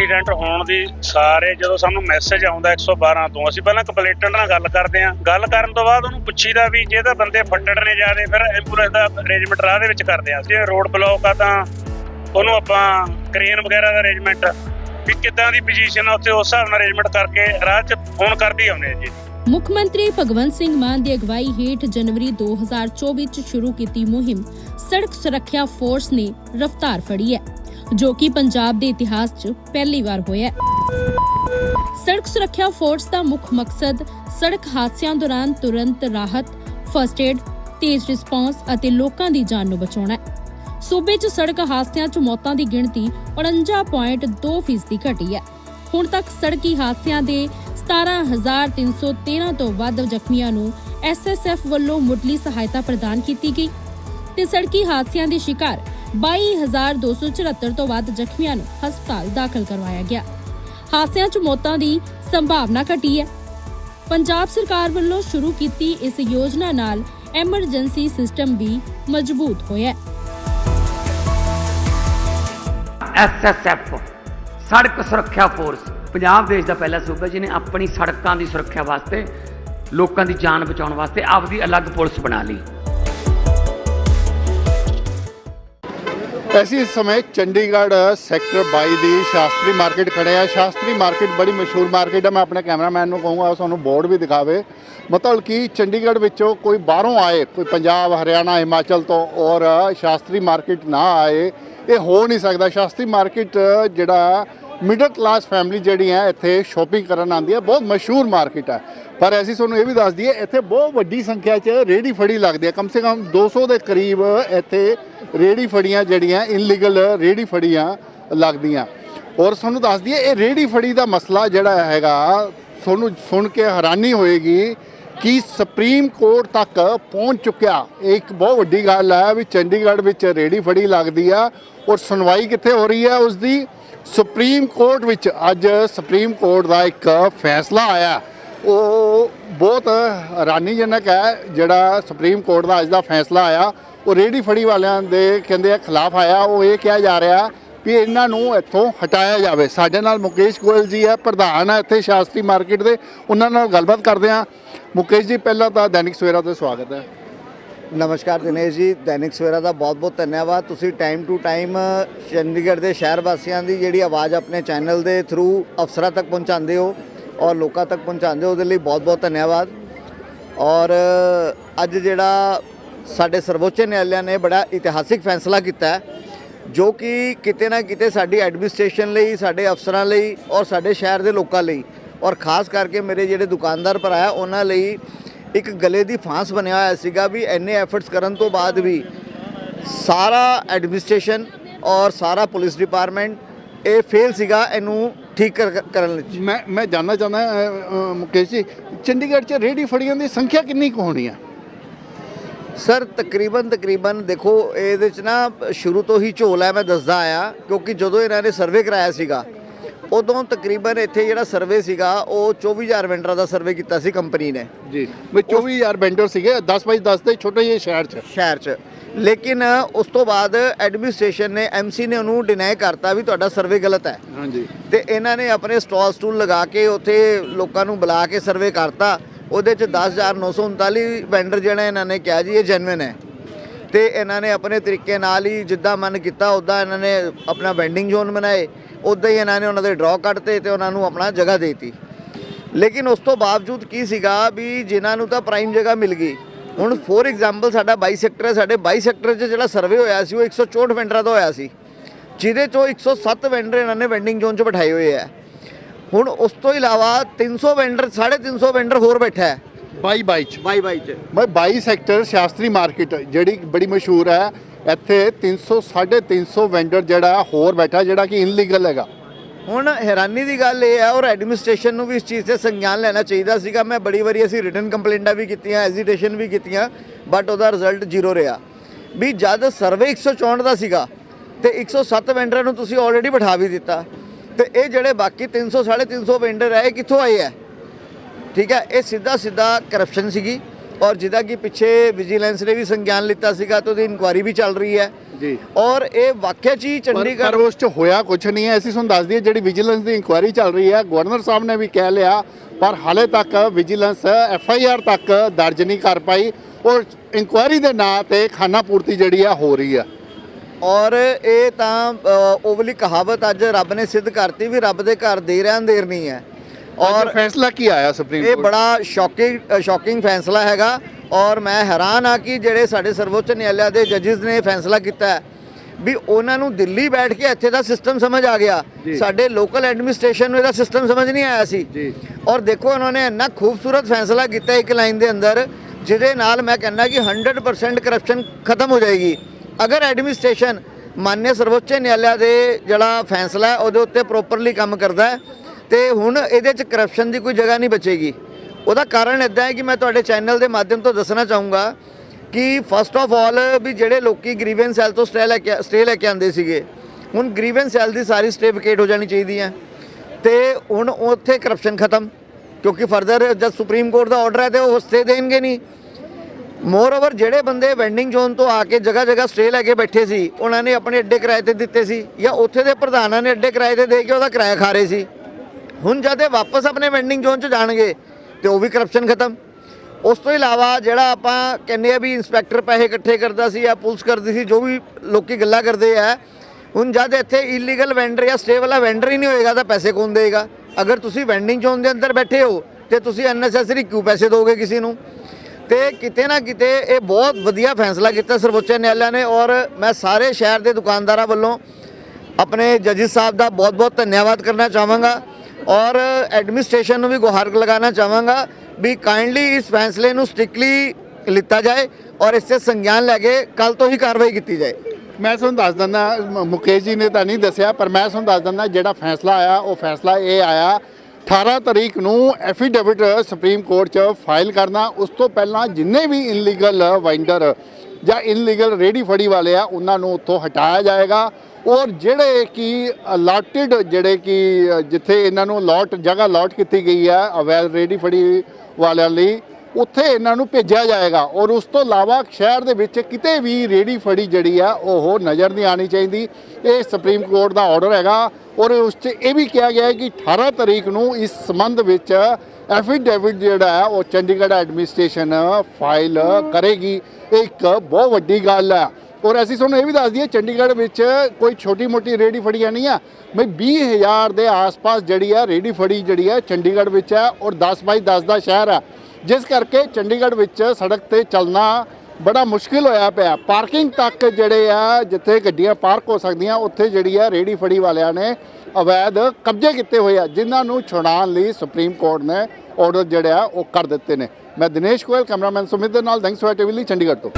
Accident ਹੋਣ ਦੀ ਸਾਰੇ ਜਦੋਂ ਸਾਨੂੰ ਮੈਸੇਜ ਆਉਂਦਾ 112 ਤੋਂ, ਅਸੀਂ ਪਹਿਲਾਂ ਕੰਪਲੇਂਟਰ ਨਾਲ ਗੱਲ ਕਰਦੇ ਹਾਂ। ਗੱਲ ਕਰਨ ਤੋਂ ਬਾਅਦ ਉਹਨੂੰ ਪੁੱਛੀਦਾ ਵੀ ਜੇ ਤਾਂ ਬੰਦੇ ਫੱਟੜ ਨੇ ਜਿਆਦੇ ਫਿਰ ਐਂਬੂਲੈਂਸ ਦਾ ਅਰੇਂਜਮੈਂਟ ਰਾਹ ਦੇ ਵਿੱਚ ਕਰਦੇ ਹਾਂ। ਜੇ ਰੋਡ ਬਲੌਕ ਆ ਤਾਂ ਉਹਨੂੰ ਆਪਾਂ ਕ੍ਰੇਨ ਵਗੈਰਾ ਦਾ ਅਰੇਂਜਮੈਂਟ ਵੀ ਕਿੱਦਾਂ ਦੀ ਪੋਜੀਸ਼ਨ ਆ, ਉੱਥੇ ਉਸ ਹਿਸਾਬ ਨਾਲ ਅਰੇਂਜਮੈਂਟ ਕਰਕੇ ਰਾਹ 'ਚ ਫੋਨ ਕਰਦੇ ਆਉਂਦੇ ਜੀ। ਮੁੱਖ ਮੰਤਰੀ ਭਗਵੰਤ ਸਿੰਘ ਮਾਨ ਦੀ ਅਗਵਾਈ ਹੇਠ ਜਨਵਰੀ 2024 ਚ ਸ਼ੁਰੂ ਕੀਤੀ ਮੁਹਿੰਮ। ਸੜਕ ਸੁਰੱਖਿਆ ਫੋਰਸ ਨੇ ਰਫ਼ਤਾਰ ਫੜੀ ਹੈ। ਜੋ ਕਿ ਪੰਜਾਬ ਦੇ ਇਤਿਹਾਸ 'ਚ ਪਹਿਲੀ ਵਾਰ ਹੋਇਆ ਸੜਕ ਸੁਰੱਖਿਆ ਫੋਰਸ ਦਾ ਮੁੱਖ ਮਕਸਦ ਸੜਕ ਹਾਦਸਿਆਂ ਦੌਰਾਨ ਤੁਰੰਤ ਰਾਹਤ ਫਰਸਟ ਏਡ ਤੇਜ਼ ਰਿਸਪਾਂਸ ਅਤੇ ਲੋਕਾਂ ਦੀ ਜਾਨ ਨੂੰ ਬਚਾਉਣਾ ਹੈ। ਸੂਬੇ 'ਚ ਸੜਕ ਹਾਦਸਿਆਂ 'ਚ ਮੌਤਾਂ ਦੀ ਗਿਣਤੀ 49.2% ਫੀਸਦੀ ਘਟੀ ਹੈ। ਹੁਣ ਤੱਕ ਸੜਕੀ ਹਾਦਸਿਆਂ ਦੇ 17313 ਤੋਂ ਵੱਧ ਜ਼ਖਮੀਆਂ ਨੂੰ ਐਸਐਸਐਫ ਵੱਲੋਂ ਮੁੱਢਲੀ ਸਹਾਇਤਾ ਪ੍ਰਦਾਨ ਕੀਤੀ ਗਈ। ਤੇ ਸੜਕੀ ਹਾਦਸਿਆਂ ਦੇ ਸ਼ਿਕਾਰ 22274 ਤੋਂ ਵੱਧ ਜ਼ਖਮੀਆਂ ਨੂੰ ਹਸਪਤਾਲ ਦਾਖਲ ਕਰਵਾਇਆ ਗਿਆ। ਹਾਦਸਿਆਂ 'ਚ ਮੌਤਾਂ ਦੀ ਸੰਭਾਵਨਾ ਘਟੀ ਹੈ। ਪੰਜਾਬ ਸਰਕਾਰ ਵੱਲੋਂ ਸ਼ੁਰੂ ਕੀਤੀ ਇਸ ਯੋਜਨਾ ਨਾਲ ਐਮਰਜੈਂਸੀ ਸਿਸਟਮ ਵੀ ਮਜ਼ਬੂਤ ਹੋਇਆ ਐਸਐਸਐਫ ਸੜਕ ਸੁਰੱਖਿਆ ਫੋਰਸ। ਪੰਜਾਬ ਦੇਸ਼ ਦਾ ਪਹਿਲਾ ਸੂਬਾ ਜਿਹਨੇ ਆਪਣੀ ਸੜਕਾਂ ਦੀ ਸੁਰੱਖਿਆ ਵਾਸਤੇ ਲੋਕਾਂ ਦੀ ਜਾਨ ਬਚਾਉਣ ਵਾਸਤੇ ਆਪਦੀ ਅਲੱਗ ਪੁਲਿਸ ਬਣਾ ਲਈ। ਅਸੀਂ ਇਸ ਸਮੇਂ ਚੰਡੀਗੜ੍ਹ ਸੈਕਟਰ 22 ਦੀ ਸ਼ਾਸਤਰੀ ਮਾਰਕੀਟ ਖੜੇ ਆ। ਸ਼ਾਸਤਰੀ ਮਾਰਕੀਟ ਬੜੀ ਮਸ਼ਹੂਰ ਮਾਰਕੀਟ ਹੈ ਮੈਂ ਆਪਣੇ ਕੈਮਰਾਮੈਨ ਨੂੰ ਕਹੂੰਗਾ ਸਾਨੂੰ ਬੋਰਡ ਵੀ ਦਿਖਾਵੇ। ਮਤਲਬ ਕਿ ਚੰਡੀਗੜ੍ਹ ਵਿੱਚੋਂ ਕੋਈ ਬਾਹਰੋਂ ਆਏ, ਕੋਈ ਪੰਜਾਬ, ਹਰਿਆਣਾ, ਹਿਮਾਚਲ ਤੋਂ ਔਰ ਸ਼ਾਸਤਰੀ ਮਾਰਕੀਟ ਨਾ ਆਏ, ਇਹ ਹੋ ਨਹੀਂ ਸਕਦਾ। ਸ਼ਾਸਤਰੀ ਮਾਰਕੀਟ ਜਿਹੜਾ ਮਿਡਲ ਕਲਾਸ ਫੈਮਿਲੀ ਜਿਹੜੀ ਹੈ, ਇੱਥੇ ਸ਼ਾਪਿੰਗ ਕਰਨ ਆਉਂਦੀ ਹੈ। ਬਹੁਤ ਮਸ਼ਹੂਰ ਮਾਰਕੀਟ ਹੈ। ਪਰ ਅਸੀਂ ਤੁਹਾਨੂੰ ਇਹ ਵੀ ਦੱਸ ਦਈਏ, ਇੱਥੇ ਬਹੁਤ ਵੱਡੀ ਸੰਖਿਆ 'ਚ ਰੇੜੀ ਫੜੀ ਲੱਗਦੀ ਹੈ। ਕਮ ਸੇ ਕਮ 200 ਦੇ ਕਰੀਬ ਇੱਥੇ ਰੇੜੀ ਫੜੀਆਂ ਜਿਹੜੀਆਂ ਇਨਲੀਗਲ ਰੇੜੀ ਫੜੀਆਂ ਲੱਗਦੀਆਂ। ਔਰ ਤੁਹਾਨੂੰ ਦੱਸ ਦਈਏ, ਇਹ ਰੇੜੀ ਫੜੀ ਦਾ ਮਸਲਾ ਜਿਹੜਾ ਹੈਗਾ, ਤੁਹਾਨੂੰ ਸੁਣ ਕੇ ਹੈਰਾਨੀ ਹੋਏਗੀ ਕਿ ਸੁਪਰੀਮ ਕੋਰਟ ਤੱਕ ਪਹੁੰਚ ਚੁੱਕਿਆ। ਇਹ ਇੱਕ ਬਹੁਤ ਵੱਡੀ ਗੱਲ ਹੈ ਵੀ ਚੰਡੀਗੜ੍ਹ ਵਿੱਚ ਰੇੜੀ ਫੜੀ ਲੱਗਦੀ ਆ। ਔਰ ਸੁਣਵਾਈ ਕਿੱਥੇ ਹੋ ਰਹੀ ਹੈ ਉਸ ਦੀ ਸੁਪਰੀਮ ਕੋਰਟ ਵਿੱਚ ਅੱਜ ਸੁਪਰੀਮ ਕੋਰਟ ਦਾ ਇੱਕ ਫੈਸਲਾ ਆਇਆ। ਉਹ ਬਹੁਤ ਹੈਰਾਨੀਜਨਕ ਹੈ, ਜਿਹੜਾ ਸੁਪਰੀਮ ਕੋਰਟ ਦਾ ਅੱਜ ਦਾ ਫੈਸਲਾ ਆਇਆ। ਉਹ ਰੇੜੀ ਫੜੀ ਵਾਲਿਆਂ ਦੇ ਕਹਿੰਦੇ ਆ ਖਿਲਾਫ ਆਇਆ। ਉਹ ਇਹ ਕਿਹਾ ਜਾ ਰਿਹਾ ਵੀ ਇਹਨਾਂ ਨੂੰ ਇੱਥੋਂ ਹਟਾਇਆ ਜਾਵੇ। ਸਾਡੇ ਨਾਲ ਮੁਕੇਸ਼ ਗੋਇਲ ਜੀ ਹੈ, ਪ੍ਰਧਾਨ ਹੈ ਇੱਥੇ ਸ਼ਾਸਤਰੀ ਮਾਰਕੀਟ ਦੇ। ਉਹਨਾਂ ਨਾਲ ਗੱਲਬਾਤ ਕਰਦੇ ਹਾਂ। ਮੁਕੇਸ਼ ਜੀ, ਪਹਿਲਾਂ ਤਾਂ ਦੈਨਿਕ ਸਵੇਰਾ ਤੇ ਸਵਾਗਤ ਹੈ। ਨਮਸਕਾਰ ਦਿਨੇਸ਼ ਜੀ, ਦੈਨਿਕ ਸਵੇਰਾ ਦਾ ਬਹੁਤ-ਬਹੁਤ ਧੰਨਵਾਦ। ਤੁਸੀਂ ਟਾਈਮ ਟੂ ਟਾਈਮ ਚੰਡੀਗੜ੍ਹ ਦੇ ਸ਼ਹਿਰ ਵਾਸੀਆਂ ਦੀ ਜਿਹੜੀ ਆਵਾਜ਼ ਆਪਣੇ ਚੈਨਲ ਦੇ ਥਰੂ ਅਫਸਰਾਂ ਤੱਕ ਪਹੁੰਚਾਉਂਦੇ ਹੋ ਔਰ ਲੋਕਾਂ ਤੱਕ ਪਹੁੰਚਾਉਂਦੇ ਹੋ, ਉਹਦੇ ਲਈ ਬਹੁਤ-ਬਹੁਤ ਧੰਨਵਾਦ। ਔਰ ਅੱਜ ਜਿਹੜਾ ਸਾਡੇ ਸਰਵੋੱਚ ਨਿਆਲਿਆ ਨੇ ਬੜਾ ਇਤਿਹਾਸਿਕ ਫੈਸਲਾ ਕੀਤਾ ਜੋ ਕਿ ਕਿਤੇ ਨਾ ਕਿਤੇ ਸਾਡੀ ਐਡਮਿਨਿਸਟ੍ਰੇਸ਼ਨ ਲਈ, ਸਾਡੇ ਅਫਸਰਾਂ ਲਈ ਔਰ ਸਾਡੇ ਸ਼ਹਿਰ ਦੇ ਲੋਕਾਂ ਲਈ ਔਰ ਖਾਸ ਕਰਕੇ ਮੇਰੇ ਜਿਹੜੇ ਦੁਕਾਨਦਾਰ ਭਰਾ ਆ ਉਹਨਾਂ ਲਈ ਇੱਕ ਗਲੇ ਦੀ ਫਾਂਸ ਬਣਿਆ ਹੋਇਆ ਸੀਗਾ ਵੀ ਇੰਨੇ ਐਫਰਟਸ ਕਰਨ ਤੋਂ ਬਾਅਦ ਵੀ ਸਾਰਾ ਐਡਮਿਨਿਸਟ੍ਰੇਸ਼ਨ ਔਰ ਸਾਰਾ ਪੁਲਿਸ ਡਿਪਾਰਟਮੈਂਟ ਇਹ ਫੇਲ ਸੀਗਾ ਇਹਨੂੰ ਠੀਕ ਕਰ- ਕਰਨ ਵਿੱਚ। ਮੈਂ ਮੈਂ ਜਾਨਣਾ ਚਾਹੁੰਦਾ ਮੁਕੇਸ਼ ਜੀ ਚੰਡੀਗੜ੍ਹ 'ਚ ਰੇੜੀ ਫੜੀਆਂ ਦੀ ਸੰਖਿਆ ਕਿੰਨੀ ਕੁ ਹੋਣੀ ਆ? ਸਰ ਤਕਰੀਬਨ ਤਕਰੀਬਨ ਦੇਖੋ ਇਹਦੇ ਚ ਨਾ ਸ਼ੁਰੂ ਤੋਂ ਹੀ ਝੋਲ ਹੈ ਮੈਂ ਦੱਸਦਾ ਆਇਆ ਕਿਉਂਕਿ ਜਦੋਂ ਇਹਨਾਂ ਨੇ ਸਰਵੇ ਕਰਾਇਆ ਸੀਗਾ ਉਦੋਂ ਤਕਰੀਬਨ ਇੱਥੇ ਜਿਹੜਾ ਸਰਵੇ ਸੀਗਾ ਉਹ 24000 ਵੈਂਡਰਾਂ ਦਾ ਸਰਵੇ ਕੀਤਾ ਸੀ ਕੰਪਨੀ ਨੇ। ਜੀ। ਵੀ 24000 ਵੈਂਡਰ ਸੀਗੇ 10 ਬਾਈ 10 ਦੇ ਛੋਟੇ ਜਿਹੇ ਸ਼ਹਿਰ 'ਚ। ਸ਼ਹਿਰ 'ਚ। ਲੇਕਿਨ ਉਸ ਤੋਂ ਬਾਅਦ ਐਡਮਿਨਿਸਟ੍ਰੇਸ਼ਨ ਨੇ ਐਮਸੀ ਨੇ ਉਹਨੂੰ ਡਿਨਾਈ ਕਰਤਾ ਵੀ ਤੁਹਾਡਾ ਸਰਵੇ ਗਲਤ ਹੈ। ਹਾਂਜੀ। ਤੇ ਇਹਨਾਂ ਨੇ ਆਪਣੇ ਸਟਾਲ ਸਟੂਲ ਲਗਾ ਕੇ ਉੱਥੇ ਲੋਕਾਂ ਨੂੰ ਬੁਲਾ ਕੇ ਸਰਵੇ ਕਰਤਾ। ਉਹਦੇ ਚ 10939 ਵੈਂਡਰ ਜਿਹੜੇ ਇਹਨਾਂ ਨੇ ਕਿਹਾ ਜੀ ਇਹ ਜੈਨੂਇਨ ਹੈ। ਤੇ ਇਹਨਾਂ ਨੇ ਆਪਣੇ ਤਰੀਕੇ ਨਾਲ ਹੀ ਜਿੱਦਾਂ ਮਨ ਕੀਤਾ ਉਦਾਂ ਇਹਨਾਂ ਨੇ ਆਪਣਾ ਵੈਂਡਿੰਗ ਜ਼ੋਨ ਬਣਾਏ। ਉਦਾਂ ਹੀ ਇਹਨਾਂ ਨੇ ਉਹਨਾਂ ਦੇ ਡਰਾਅ ਕੱਟਤੇ ਤੇ ਉਹਨਾਂ ਨੂੰ ਆਪਣਾ ਜਗ੍ਹਾ ਦੇਤੀ। ਲੇਕਿਨ ਉਸ ਤੋਂ ਬਾਵਜੂਦ ਕੀ ਸੀਗਾ ਵੀ ਜਿਨ੍ਹਾਂ ਨੂੰ ਤਾਂ ਪ੍ਰਾਈਮ ਜਗ੍ਹਾ ਮਿਲ ਗਈ। ਹੁਣ ਫੋਰ ਐਗਜ਼ਾਮਪਲ ਸਾਡਾ 22 ਸੈਕਟਰ ਹੈ ਸਾਡੇ 22 ਸੈਕਟਰ 'ਚ ਜਿਹੜਾ ਸਰਵੇ ਹੋਇਆ ਸੀ ਉਹ 164 ਵੈਂਡਰਾਂ ਦਾ ਹੋਇਆ ਸੀ ਜਿਹਦੇ ਚੋਂ 107 ਵੈਂਡਰ ਇਹਨਾਂ ਨੇ ਵੈਂਡਿੰਗ ਜ਼ੋਨ 'ਚ ਬਿਠਾਏ ਹੋਏ ਆ। ਹੁਣ ਉਸ ਤੋਂ ਇਲਾਵਾ 300 ਵੈਂਡਰ 350 ਵੈਂਡਰ ਹੋਰ ਬੈਠਾ ਹੈ। 22 22 'ਚ। 22 22 ਚ। ਮੈਂ 22 ਸੈਕਟਰ ਸ਼ਾਸਤਰੀ ਮਾਰਕੀਟ ਜਿਹੜੀ ਬੜੀ ਮਸ਼ਹੂਰ ਹੈ ਇੱਥੇ 300 350 ਵੈਂਡਰ ਜਿਹੜਾ ਹੋਰ ਬੈਠਾ ਜਿਹੜਾ ਕਿ ਇਨਲੀਗਲ ਹੈਗਾ। ਹੁਣ ਹੈਰਾਨੀ ਦੀ ਗੱਲ ਇਹ ਹੈ, ਔਰ ਐਡਮਿਨਿਸਟ੍ਰੇਸ਼ਨ ਨੂੰ ਵੀ ਇਸ ਚੀਜ਼ ਤੇ ਸੰਗਿਆਨ ਲੈਣਾ ਚਾਹੀਦਾ ਸੀਗਾ। ਮੈਂ ਬੜੀ ਵਾਰੀ ਅਸੀਂ ਰਿਟਨ ਕੰਪਲੇਂਟਾਂ ਵੀ ਕੀਤੀਆਂ ਐਜੀਟੇਸ਼ਨ ਵੀ ਕੀਤੀਆਂ ਬਟ ਉਹਦਾ ਰਿਜ਼ਲਟ ਜ਼ੀਰੋ ਰਿਹਾ। ਵੀ ਜਦ ਸਰਵੇ 164 ਦਾ ਸੀਗਾ, ਤੇ 107 ਵੈਂਡਰਾਂ ਨੂੰ ਤੁਸੀਂ ਆਲਰੇਡੀ ਬਿਠਾ ਵੀ ਦਿੱਤਾ। ਤੇ ਇਹ ਜਿਹੜੇ ਬਾਕੀ 300 350 ਵੈਂਡਰ ਹੈ, ਇਹ ਕਿੱਥੋਂ ਆਏ ਹੈ? ਠੀਕ ਹੈ, ਇਹ ਸਿੱਧਾ ਸਿੱਧਾ ਕਰਪਸ਼ਨ ਸੀਗੀ। ਔਰ ਜਿਹਦਾ ਕਿ ਪਿੱਛੇ ਵਿਜੀਲੈਂਸ ਨੇ ਵੀ ਸੰਗਿਆਨ ਲਿੱਤਾ ਸੀਗਾ ਤੇ ਉਹਦੀ ਇਨਕੁਆਰੀ ਵੀ ਚੱਲ ਰਹੀ ਹੈ। ਜੀ। ਔਰ ਇਹ ਵਾਕਿਆ 'ਚ ਹੀ ਪਰ ਚੰਡੀਗੜ੍ਹ ਉਸ ਚ ਹੋਇਆ ਕੁਝ ਨਹੀਂ ਹੈ। ਅਸੀਂ ਤੁਹਾਨੂੰ ਦੱਸ ਦਈਏ ਜਿਹੜੀ ਵਿਜੀਲੈਂਸ ਦੀ ਇਨਕੁਆਇਰੀ ਚੱਲ ਰਹੀ ਹੈ ਗਵਰਨਰ ਸਾਹਿਬ ਨੇ ਵੀ ਕਹਿ ਲਿਆ ਪਰ ਹਾਲੇ ਤੱਕ ਵਿਜੀਲੈਂਸ ਐਫ ਆਈ ਆਰ ਤੱਕ ਦਰਜ ਨਹੀਂ ਕਰ ਪਾਈ। ਔਰ ਇਨਕੁਆਇਰੀ ਦੇ ਨਾਂ ਤੇ ਖਾਨਾ ਪੂਰਤੀ ਜਿਹੜੀ ਆ ਹੋ ਰਹੀ ਆ ਔਰ ਇਹ ਤਾਂ ਓਵਲੀ ਕਹਾਵਤ ਅੱਜ ਰੱਬ ਨੇ ਸਿੱਧ ਕਰਤੀ ਵੀ ਰੱਬ ਦੇ ਘਰ ਦੇਰ ਦੇਰ ਨਹੀਂ ਹੈ। ਔਰ ਫੈਸਲਾ ਕੀ ਆਇਆ ਸੁਪਰੀਮ ਇਹ ਕੋਰਟ ਬੜਾ ਸ਼ੌਕਿੰਗ ਸ਼ੌਕਿੰਗ ਫੈਸਲਾ ਹੈਗਾ ਔਰ ਮੈਂ ਹੈਰਾਨ ਆ ਕਿ ਜਿਹੜੇ ਸਾਡੇ ਸਰਵੋੱਚ ਨਿਆਲਿਆ ਦੇ ਜੱਜਿਸ ਨੇ ਫੈਸਲਾ ਕੀਤਾ ਵੀ ਉਹਨਾਂ ਨੂੰ ਦਿੱਲੀ ਬੈਠ ਕੇ ਇੱਥੇ ਦਾ ਸਿਸਟਮ ਸਮਝ ਆ ਗਿਆ। ਸਾਡੇ ਲੋਕਲ ਐਡਮਿਨਿਸਟ੍ਰੇਸ਼ਨ ਨੂੰ ਇਹਦਾ ਸਿਸਟਮ ਸਮਝ ਨਹੀਂ ਆਇਆ ਸੀ। ਔਰ ਦੇਖੋ ਉਹਨਾਂ ਨੇ ਇੰਨਾ ਖੂਬਸੂਰਤ ਫੈਸਲਾ ਕੀਤਾ ਇੱਕ ਲਾਈਨ ਦੇ ਅੰਦਰ ਜਿਹਦੇ ਨਾਲ ਮੈਂ ਕਹਿੰਦਾ ਕਿ 100% ਕਰਪਸ਼ਨ ਖਤਮ ਹੋ ਜਾਏਗੀ ਅਗਰ ਐਡਮਿਨਿਸਟ੍ਰੇਸ਼ਨ ਮਾਨਯ ਸਰਵੋੱਚ ਨਿਆਲਿਆ ਦੇ ਜਿਹੜਾ ਫੈਸਲਾ ਹੈ ਉਹਦੇ ਉੱਤੇ ਪ੍ਰੋਪਰਲੀ ਕੰਮ ਕਰਦਾ ਹੈ ਤੇ ਹੁਣ ਇਹਦੇ 'ਚ ਕਰਪਸ਼ਨ ਦੀ ਕੋਈ ਜਗ੍ਹਾ ਨਹੀਂ ਬਚੇਗੀ। ਉਹਦਾ ਕਾਰਨ ਇਦਾਂ ਹੈ ਕਿ ਮੈਂ ਤੁਹਾਡੇ ਚੈਨਲ ਦੇ ਮਾਧਿਅਮ ਤੋਂ ਦੱਸਣਾ ਚਾਹੂੰਗਾ ਕਿ ਫਸਟ ਆਫ ਆਲ ਵੀ ਜਿਹੜੇ ਲੋਕੀ ਗ੍ਰੀਵੈਂਸ ਸੈਲ ਤੋਂ ਸਟੇ ਲੈ ਕੇ ਸਟੇ ਲੈ ਕੇ ਆਉਂਦੇ ਸੀਗੇ, ਹੁਣ ਗ੍ਰੀਵੈਂਸ ਸੈਲ ਦੀ ਸਾਰੀ ਸਟੇ ਵਿਕੇਟ ਹੋ ਜਾਣੀ ਚਾਹੀਦੀ ਹੈ। ਤੇ ਹੁਣ ਉੱਥੇ ਕਰਪਸ਼ਨ ਖਤਮ, ਕਿਉਂਕਿ ਫਰਦਰ ਜਦ ਸੁਪਰੀਮ ਕੋਰਟ ਦਾ ਆਰਡਰ ਹੈ ਤੇ ਉਹ ਸਟੇ ਦੇਣਗੇ ਨਹੀਂ। ਮੋਰ ਓਵਰ ਜਿਹੜੇ ਬੰਦੇ ਵੈਂਡਿੰਗ ਜ਼ੋਨ ਤੋਂ ਆ ਕੇ ਜਗ੍ਹਾ ਜਗ੍ਹਾ ਸਟੇ ਲੈ ਕੇ ਬੈਠੇ ਸੀ, ਉਹਨਾਂ ਨੇ ਆਪਣੇ ਅੱਡੇ ਕਿਰਾਏ ਤੇ ਦਿੱਤੇ ਸੀ ਜਾਂ ਉੱਥੇ ਦੇ ਪ੍ਰਧਾਨਾਂ ਨੇ ਅੱਡੇ ਕਿਰਾਏ ਤੇ ਦੇ ਕੇ ਉਹਦਾ ਕਿਰਾਇਆ ਖਾ ਰਹੇ ਸੀ। ਹੁਣ ਜਦ ਇਹ ਵਾਪਸ ਆਪਣੇ ਵੈਂਡਿੰਗ ਜ਼ੋਨ 'ਚ ਜਾਣਗੇ ਤੇ ਉਹ ਵੀ ਕਰਪਸ਼ਨ ਖਤਮ। ਉਸ ਤੋਂ ਇਲਾਵਾ ਜਿਹੜਾ ਆਪਾਂ ਕਹਿੰਦੇ ਆ ਵੀ ਇਨਸਪੈਕਟਰ ਪੈਸੇ ਇਕੱਠੇ ਕਰਦਾ ਸੀ ਜਾਂ ਪੁਲਿਸ ਕਰਦੀ ਸੀ, ਜੋ ਵੀ ਲੋਕੀ ਗੱਲਾਂ ਕਰਦੇ ਆ, ਹੁਣ ਜਦ ਇੱਥੇ ਇਲੀਗਲ ਵੈਂਡਰ ਜਾਂ ਸਟੇ ਵਾਲਾ ਵੈਂਡਰ ਹੀ ਨਹੀਂ ਹੋਏਗਾ ਤਾਂ ਪੈਸੇ ਕੌਣ ਦੇਗਾ ਅਗਰ ਤੁਸੀਂ ਵੈਂਡਿੰਗ ਜ਼ੋਨ ਦੇ ਅੰਦਰ ਬੈਠੇ ਹੋ ਤੇ ਤੁਸੀਂ ਅਨਨੈਸੈਸਰੀ ਕਿਉਂ ਪੈਸੇ ਦੋਗੇ ਕਿਸੇ ਨੂੰ? ਤੇ ਕਿਤੇ ਨਾ ਕਿਤੇ ਇਹ ਬਹੁਤ ਵਧੀਆ ਫੈਸਲਾ ਕੀਤਾ ਸਰਵੋੱਚ ਨਿਆਲਿਆ ਨੇ ਔਰ ਮੈਂ ਸਾਰੇ ਸ਼ਹਿਰ ਦੇ ਦੁਕਾਨਦਾਰਾਂ ਵੱਲੋਂ ਆਪਣੇ ਜੱਜਿਸ ਸਾਹਿਬ ਦਾ ਬਹੁਤ-ਬਹੁਤ ਧੰਨਵਾਦ ਕਰਨਾ ਚਾਹਾਂਗਾ। ਔਰ ਐਡਮਿਨਿਸਟ੍ਰੇਸ਼ਨ ਨੂੰ ਵੀ ਗੁਹਾਰ ਲਗਾਉਣਾ ਚਾਹਾਂਗਾ ਵੀ ਕਾਈਂਡਲੀ ਇਸ ਫੈਸਲੇ ਨੂੰ ਸਟ੍ਰਿਕਟਲੀ ਲਿੱਤਾ ਜਾਏ ਔਰ ਇਸ ਤੇ ਸੰਗਿਆਨ ਲੈ ਕੇ ਕੱਲ ਤੋਂ ਹੀ ਕਾਰਵਾਈ ਕੀਤੀ ਜਾਏ। ਮੈਂ ਤੁਹਾਨੂੰ ਦੱਸ ਦਿੰਦਾ ਮੁਕੇਸ਼ ਜੀ ਨੇ ਤਾਂ ਨਹੀਂ ਦੱਸਿਆ, ਪਰ ਮੈਂ ਤੁਹਾਨੂੰ ਦੱਸ ਦਿੰਦਾ ਜਿਹੜਾ ਫੈਸਲਾ ਆਇਆ, ਉਹ ਫੈਸਲਾ ਇਹ ਆਇਆ 18 ਤਰੀਕ ਨੂੰ ਐਫੀਡੇਵਿਟ ਸੁਪਰੀਮ ਕੋਰਟ 'ਚ ਫਾਈਲ ਕਰਨਾ, ਉਸ ਤੋਂ ਪਹਿਲਾਂ ਜਿੰਨੇ ਵੀ ਇਨਲੀਗਲ ਵਾਈਂਡਰ ਜਾਂ ਇਨਲੀਗਲ ਰੇੜੀ ਫੜੀ ਵਾਲੇ ਆ, ਉਹਨਾਂ ਨੂੰ ਉੱਥੋਂ ਹਟਾਇਆ ਜਾਏਗਾ। ਔਰ ਜਿਹੜੇ ਕਿ ਅਲਾਟਡ, ਜਿਹੜੇ ਕਿ ਜਿੱਥੇ ਇਹਨਾਂ ਨੂੰ ਲੋਟ ਜਗ੍ਹਾ ਲੋਟ ਕੀਤੀ ਗਈ ਹੈ ਅਵੈਲ ਰੇੜੀ ਫੜੀ ਵਾਲਿਆਂ ਲਈ, ਉੱਥੇ ਇਹਨਾਂ ਨੂੰ ਭੇਜਿਆ ਜਾਏਗਾ। ਔਰ ਉਸ ਤੋਂ ਇਲਾਵਾ ਸ਼ਹਿਰ ਦੇ ਵਿੱਚ ਕਿਤੇ ਵੀ ਰੇੜੀ ਫੜੀ ਜਿਹੜੀ ਆ ਉਹ ਨਜ਼ਰ ਨਹੀਂ ਆਣੀ ਚਾਹੀਦੀ। ਇਹ ਸੁਪਰੀਮ ਕੋਰਟ ਦਾ ਆਰਡਰ ਹੈਗਾ। ਔਰ ਉਸ 'ਚ ਇਹ ਵੀ ਕਿਹਾ ਗਿਆ ਹੈ ਕਿ 18 ਤਰੀਕ ਨੂੰ ਇਸ ਸੰਬੰਧ ਵਿੱਚ ਐਫੀਡੇਵਿਟ ਜਿਹੜਾ ਹੈ, ਉਹ ਚੰਡੀਗੜ੍ਹ ਐਡਮਿਨਿਸਟ੍ਰੇਸ਼ਨ ਫਾਈਲ ਕਰੇਗੀ। ਇਹ ਇੱਕ ਬਹੁਤ ਵੱਡੀ ਗੱਲ ਹੈ। ਔਰ ਅਸੀਂ ਤੁਹਾਨੂੰ ਇਹ ਵੀ ਦੱਸ ਦਈਏ, ਚੰਡੀਗੜ੍ਹ ਵਿੱਚ ਕੋਈ ਛੋਟੀ ਮੋਟੀ ਰੇੜੀ ਫੜੀਆਂ ਨਹੀਂ ਆ। ਬਈ 20000 ਦੇ ਆਸ-ਪਾਸ ਜਿਹੜੀ ਆ ਰੇੜੀ ਫੜੀ ਜਿਹੜੀ ਆ ਚੰਡੀਗੜ੍ਹ ਵਿੱਚ ਹੈ ਔਰ 10 ਬਾਈ 10 ਦਾ ਸ਼ਹਿਰ ਹੈ ਜਿਸ ਕਰਕੇ ਚੰਡੀਗੜ੍ਹ ਵਿੱਚ ਸੜਕ ਤੇ ਚੱਲਣਾ ਬੜਾ ਮੁਸ਼ਕਿਲ ਹੋਇਆ ਪਿਆ। ਪਾਰਕਿੰਗ ਤੱਕ ਜਿਹੜੇ ਆ, ਜਿੱਥੇ ਗੱਡੀਆਂ ਪਾਰਕ ਹੋ ਸਕਦੀਆਂ, ਉੱਥੇ ਜਿਹੜੀ ਆ ਰੇੜੀ ਫੜੀ ਵਾਲਿਆਂ ਨੇ ਅਵੈਧ ਕਬਜ਼ੇ ਕੀਤੇ ਹੋਏ ਆ, ਜਿਨ੍ਹਾਂ ਨੂੰ ਛੁਡਾਉਣ ਲਈ ਸੁਪਰੀਮ ਕੋਰਟ ਨੇ ਆਰਡਰ ਜਿਹੜੇ ਆ ਉਹ ਕਰ ਦਿੱਤੇ ਨੇ। ਮੈਂ ਦਿਨੇਸ਼ ਕੋਇਲ ਕੈਮਰਾਮੈਨ ਸੁਮਿਤ ਦੇ ਨਾਲ ਦੈਂਗਸਵਾ ਟੀਵੀ ਲਈ ਚੰਡੀਗੜ੍ਹ ਤੋਂ।